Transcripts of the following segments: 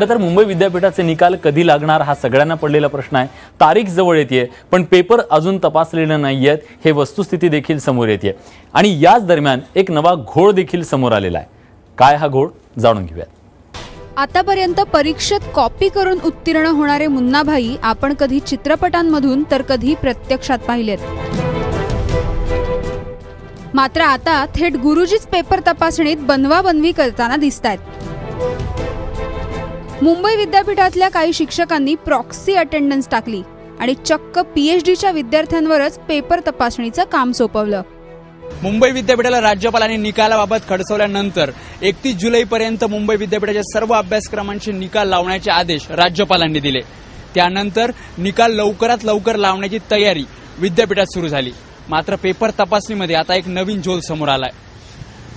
खरं तर मुंबई विद्यापीठाचे निकाल कधी लागणार हा सगळ्यांना पडलेला प्रश्न आहे. तारीख जवळ येते पण पेपर अजून तपासलेले नाही आहेत हे वस्तुस्थिती देखील समोर येते आणि याच दरम्यान एक नवा घोळ देखील समोर आलेला आहे. काय हा घोळ? जाणून घेऊयात. आतापर्यंत परीक्षेत कॉपी करून उत्तीर्ण होणारे मुन्नाभाई आपण कधी चित्रपटांमधून तर कधी प्रत्यक्षात पाहिलेत. मात्र आता थेट गुरुजीच पेपर तपासणीत बनवाबनवी करताना दिसत मुंबई विद्यापीठातल्या काही शिक्षकांनी प्रॉक्सी अटेंडन्स टाकली आणि चक्क पीएचडीच्या विद्यार्थ्यांवरच पेपर तपासणीचं काम सोपवलं. मुंबई विद्यापीठाला राज्यपालांनी निकालाबाबत खडसवल्यानंतर एकतीस जुलैपर्यंत मुंबई विद्यापीठाच्या सर्व अभ्यासक्रमांचे निकाल लावण्याचे आदेश राज्यपालांनी दिले. त्यानंतर निकाल लवकरात लवकर लावण्याची तयारी विद्यापीठात सुरू झाली. मात्र पेपर तपासणीमध्ये आता एक नवीन झोल समोर आलाय.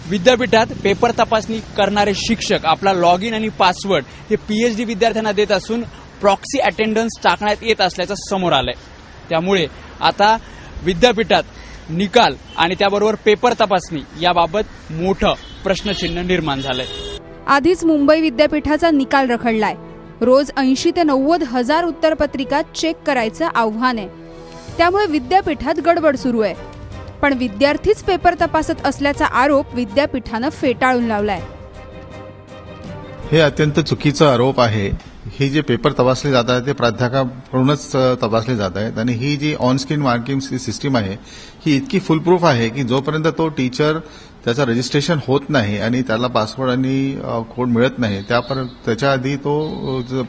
विद्यापीठात पेपर तपासणी करणारे शिक्षक आपला लॉग इन आणि पासवर्ड हे पीएचडी विद्यार्थ्यांना देत असून प्रॉक्सी अटेंडन्स टाकण्यात येत असल्याचं समोर आलंय. त्यामुळे आता विद्यापीठात निकाल आणि त्याबरोबर पेपर तपासणी याबाबत मोठं प्रश्नचिन्ह निर्माण झालंय. आधीच मुंबई विद्यापीठाचा निकाल रखडलाय. रोज ऐंशी ते नव्वद हजार उत्तरपत्रिका चेक करायचं आव्हान आहे. त्यामुळे विद्यापीठात गडबड सुरू आहे. पण विद्यार्थीच पेपर तपासत असल्याचा आरोप विद्यापीठानं फेटाळून लावलाय. हे अत्यंत चुकीचा आरोप आहे. हे जे पेपर तपासले जात आहेत ते प्राध्यापकाकडूनच तपासले जात आहेत. आणि ही जी ऑन स्क्रीन मार्किंग सिस्टीम आहे ही इतकी फुलप्रूफ आहे की जोपर्यंत तो टीचर त्याचं रजिस्ट्रेशन होत नाही आणि त्याला पासवर्ड आणि कोड मिळत नाही त्यापर्यंत त्याच्या आधी तो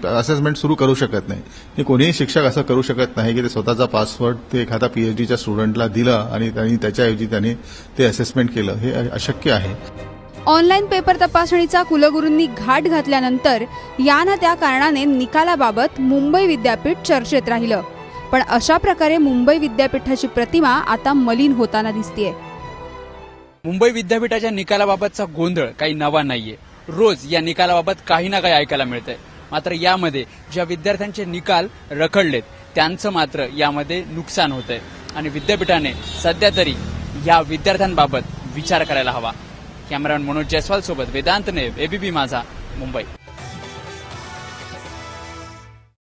असेसमेंट सुरू करू शकत नाही. हे कोणीही शिक्षक असं करू शकत नाही की ते स्वतःचा पासवर्ड ते एखादा पीएचडीच्या स्टुडंटला दिलं आणि त्यांनी त्याच्याऐवजी त्याने ते असेसमेंट केलं. हे अशक्य आहे. ऑनलाईन पेपर तपासणीचा कुलगुरूंनी घाट घातल्यानंतर या ना त्या कारणाने निकालाबाबत मुंबई विद्यापीठ चर्चेत राहिलं. पण अशा प्रकारे मुंबई विद्यापीठाची प्रतिमा आता मलिन होताना दिसतीये. मुंबई विद्यापीठाच्या निकालाबाबतचा गोंधळ काही नवा नाहीये. रोज या निकालाबाबत काही ना काही ऐकायला मिळतंय. मात्र यामध्ये ज्या विद्यार्थ्यांचे निकाल रखडलेत त्यांचं मात्र यामध्ये नुकसान होतंय. आणि विद्यापीठाने सध्या तरी या विद्यार्थ्यांबाबत विचार करायला हवा. कॅमेरामॅन मनोज जयस्वाल सोबत वेदांत नेब एबीपी माझा मुंबई.